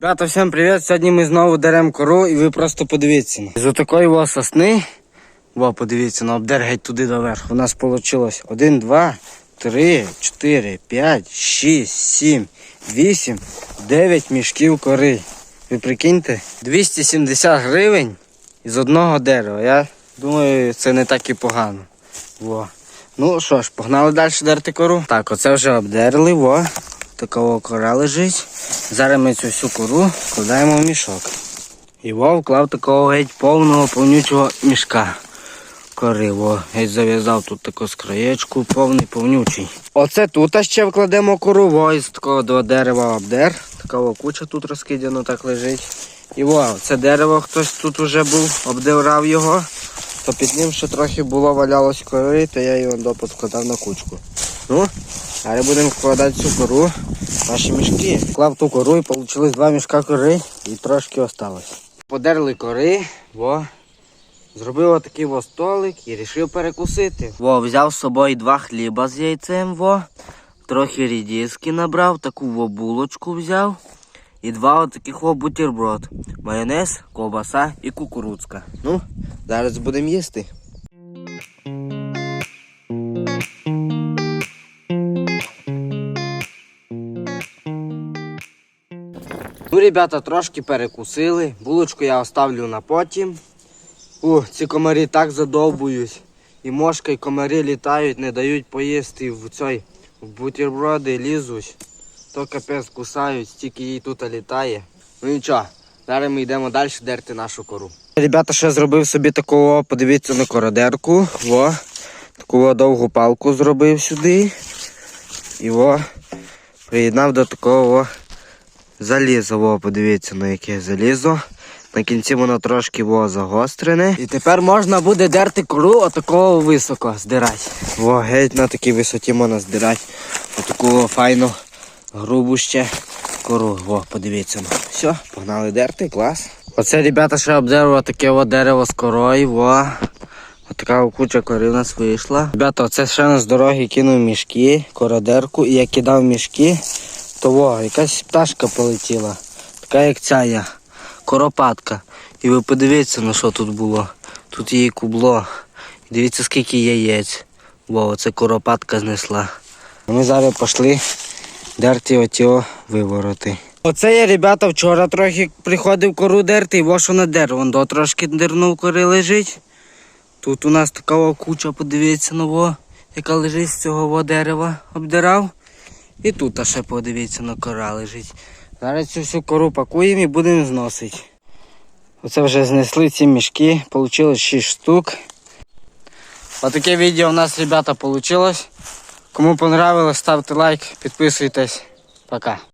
Ребята, всім привіт! Сьогодні ми знову деремо кору і ви просто подивіться. З такої сосни, во, подивіться, на обдер туди доверху. У нас вийшло 1, 2, 3, 4, 5, 6, 7, 8, 9 мішків кори. Ви прикиньте? 270 гривень із одного дерева. Я думаю, це не так і погано. Во. Ну що ж, погнали далі дерти кору. Так, оце вже обдерли, во. Такого кора лежить. Зараз ми цю всю кору складаємо в мішок. І во вклав такого геть повного повнючого мішка. Кори, во, геть зав'язав тут таку скроєчку, повний повнючий. Оце тут ще вкладемо кору, во, із такого до дерева обдер. Така куча тут розкидано так лежить. І во, це дерево хтось тут вже був, обдирав його. То під ним ще трохи було валялось кори, то я його до поскладав на кучку. Ну, Зараз будемо вкладати цю кору в наші мішки. Вклав ту кору і вийшло два мішка кори і трошки осталось. Подерли кори, во. Зробив отакий во столик і вирішив перекусити. Во, взяв з собою два хліба з яйцем, во. Трохи рідіски набрав, таку во булочку взяв. І два отаких во бутерброд. Майонез, ковбаса і кукурудзка. Ну, зараз будемо їсти. Ну, ребята, трошки перекусили. Булочку я оставлю на потім. О, ці комарі так задовбують. І мошка, і комарі літають, не дають поїсти в цей в бутерброди лізуть. То капець кусають, стільки їй тут літає. Ну нічого, зараз ми йдемо далі дерти нашу кору. Ребята, ще зробив собі такого, подивіться на кородерку. Во. Таку довгу палку зробив сюди. І во, приєднав до такого во залізо. Во, подивіться на яке залізо. На кінці воно трошки во загострене. І тепер можна буде дерти кору отакого високо здирати. Во, геть на такій висоті можна здирати. Отаку файну грубу ще кору. Во, подивіться. Все, погнали дерти, клас. Оце, ребята, ще обдерли таке во дерево з корою. Во. Отака куча кори у нас вийшла. Ребята, оце ще на з дороги кинув мішки, кородерку. І я кидав мішки, то во, якась пташка полетіла. Така як ця я. Коропатка. І ви подивіться, на що тут було. Тут її кубло. І дивіться, скільки яєць. Во, оце коропатка знесла. Ми зараз пішли дерти оті вивороти. Оце я, ребята, вчора трохи приходив кору дерти, і во що на дерево. Вон до трошки дернув кори лежить. Тут у нас така куча, подивіться, ново, яка лежить з цього дерева обдирав. І тут ще подивіться на кора лежить. Зараз цю всю кору пакуємо і будемо зносити. Оце вже знесли ці мішки, вийшло 6 штук. Отаке відео у нас, ребята, вийшло. Кому понравилось, ставте лайк, підписуйтесь. Пока.